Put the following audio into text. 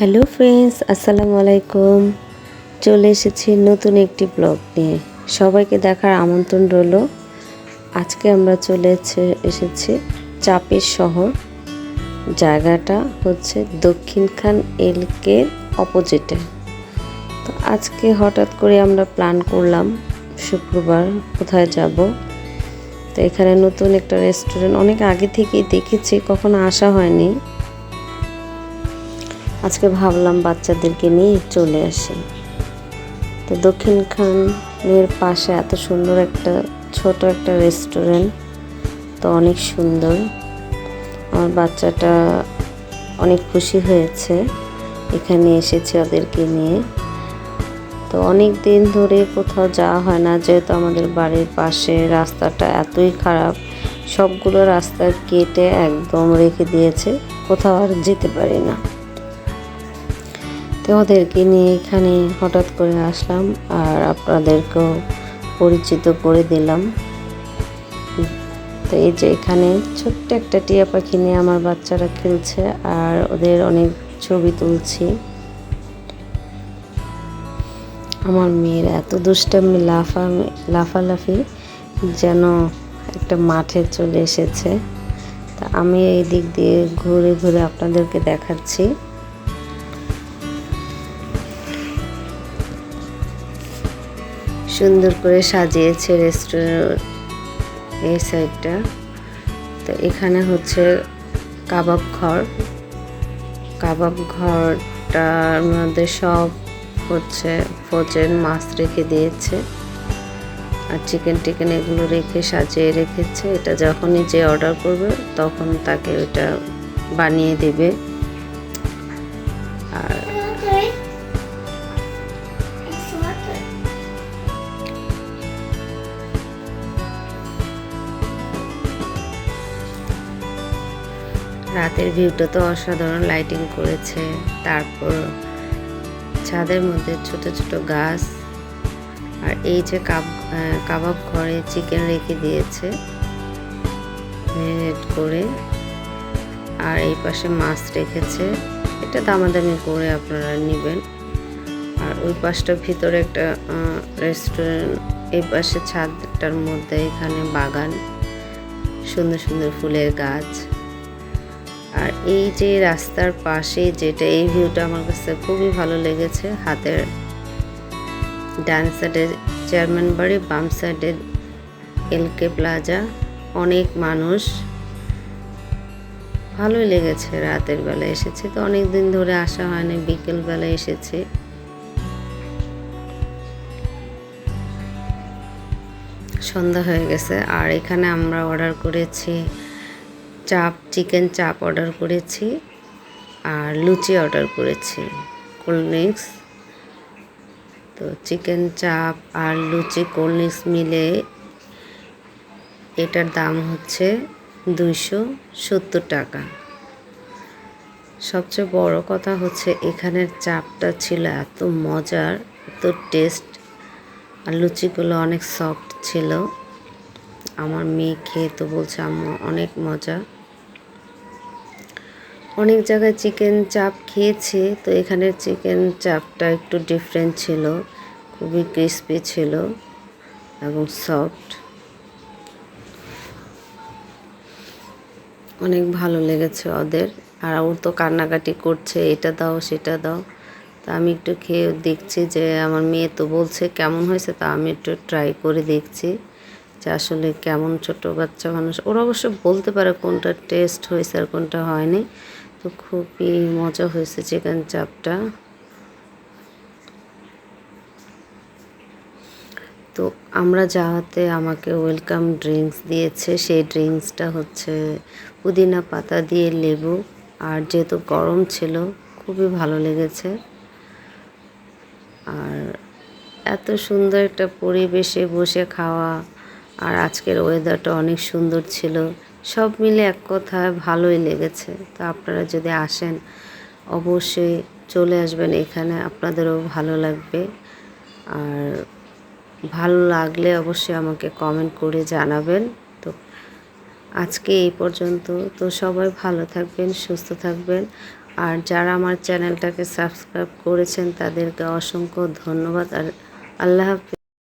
Hello friends, আসসালামু আলাইকুম। চলে এসেছি নতুন একটি ব্লগ নিয়ে। সবাইকে দেখার আমন্ত্রণ রইল। আজকে আমরা চলে এসে- এসেছি চাপের শহর। জায়গাটা হচ্ছে দক্ষিণখান এলকের অপোজিটে। তো আজকে হঠাৎ করে আমরা প্ল্যান করলাম শুক্রবার কোথায় যাব। তো এখানে নতুন একটা রেস্টুরেন্ট, অনেক আগে থেকেই দেখেছি, কখনো আসা হয়নি। আজকে ভাবলাম বাচ্চাদেরকে নিয়ে চলে আসি। তো দক্ষিণখানের পাশে এত সুন্দর একটা, ছোট একটা রেস্টুরেন্ট তো অনেক সুন্দর। আমার বাচ্চাটা অনেক খুশি হয়েছে, এখানে এসেছে ওদেরকে নিয়ে। তো অনেক দিন ধরে কোথাও যাওয়া হয় না, যেহেতু আমাদের বাড়ির পাশে রাস্তাটা এতই খারাপ, সবগুলো রাস্তা কেটে একদম রেখে দিয়েছে, কোথাও আর যেতে পারি না। তো ওদেরকে নিয়ে এখানে হঠাৎ করে আসলাম আর আপনাদেরকেও পরিচিত করে দিলাম। তো এই যে এখানে ছোট্ট একটা টিয়া পাখি নিয়ে আমার বাচ্চারা খেলছে আর ওদের অনেক ছবি তুলছি। আমার মেয়ের এত দুষ্টামি, লাফা, লাফালাফি যেন একটা মাঠে চলে এসেছে। তা আমি এই দিক দিয়ে ঘুরে ঘুরে আপনাদেরকে দেখাচ্ছি। সুন্দর করে সাজিয়েছে রেস্টুরেন্ট এই সাইডটা তো এখানে হচ্ছে কাবাব ঘর। কাবাব ঘরটার মধ্যে সব হচ্ছে ফ্রোজেন মাছ রেখে দিয়েছে। আর চিকেন টিকেন এগুলো রেখে সাজিয়ে রেখেছে। এটা যখনই যে অর্ডার করবে, তখন তাকে ওটা বানিয়ে দেবে। রাতের ভিউটা তো অসাধারণ লাইটিং করেছে। তারপর ছাদের মধ্যে ছোট ছোট গাছ আর এই যে কাব কাবাব ঘরে চিকেন রেখে দিয়েছে। ম্যারিনেট করে আর এই পাশে মাছ রেখেছে। এটা দামাদামি করে আপনারা নেবেন। আর ওই পাশটার ভিতরে একটা রেস্টুরেন্ট এই পাশে ছাদটার মধ্যে এখানে বাগান, সুন্দর সুন্দর ফুলের গাছ। আর এই যে রাস্তার পাশে যেটা, এই ভিউটা আমার কাছে খুবই ভালো লেগেছে। হাতের ডান সাইডে চেয়ারম্যান বাড়ি, বাম সাইডে এলকে প্লাজা অনেক মানুষ। ভালোই লেগেছে রাতের বেলা এসেছে। তো অনেক দিন ধরে আসা হয়নি, বিকেল বেলা এসেছি। সন্ধ্যা হয়ে গেছে। আর এখানে আমরা অর্ডার করেছি চাপ, চিকেন চাপ অর্ডার করেছি আর লুচি অর্ডার করেছি। Cold drinks. তো চিকেন চাপ আর লুচি কোল্ড ড্রিঙ্কস মিলে এটার দাম হচ্ছে দুইশো সত্তর টাকা। সবচেয়ে বড় কথা হচ্ছে এখানের চাপটা ছিল এত মজার, এত টেস্ট। আর লুচিগুলো অনেক সফট ছিল। আমার মেয়ে খেয়ে তো বলছে, আম্মু, অনেক মজা। অনেক জায়গায় চিকেন চাপ খেয়েছি, তো এখানের চিকেন চাপটা একটু ডিফারেন্ট ছিল, খুবই ক্রিস্পি ছিল এবং সফট অনেক ভালো লেগেছে ওদের। আর ওর তো কান্নাকাটি করছে, এটা দাও, সেটা দাও। তা আমি একটু খেয়ে দেখছি যে আমার মেয়ে তো বলছে কেমন হয়েছে, তা আমি একটু ট্রাই করে দেখছি যে আসলে কেমন ছোট বাচ্চা মানুষ। ওরা অবশ্য বলতে পারে কোনটা টেস্ট হয়েছে আর কোনটা হয়নি। তো খুবই মজা হয়েছে চিকেন চাপটা তো আমরা যাওয়াতে আমাকে ওয়েলকাম ড্রিঙ্কস দিয়েছে, সেই ড্রিঙ্কসটা হচ্ছে পুদিনা পাতা দিয়ে লেবু। আর যেহেতু গরম ছিল, খুবই ভালো লেগেছে। আর এত সুন্দর একটা পরিবেশে বসে খাওয়া, আর আজকের ওয়েদারটা অনেক সুন্দর ছিল। সব মিলে এক কথায় ভালোই লেগেছে। তো আপনারা যদি আসেন, অবশ্যই চলে আসবেন এখানে, আপনাদেরও ভালো লাগবে। আর ভালো লাগলে অবশ্যই আমাকে কমেন্ট করে জানাবেন। তো আজকে এই পর্যন্ত। তো সবাই ভালো থাকবেন, সুস্থ থাকবেন। আর যারা আমার চ্যানেলটাকে সাবস্ক্রাইব করেছেন, তাদেরকে অসংখ্য ধন্যবাদ। আর আল্লাহ হাফিজ।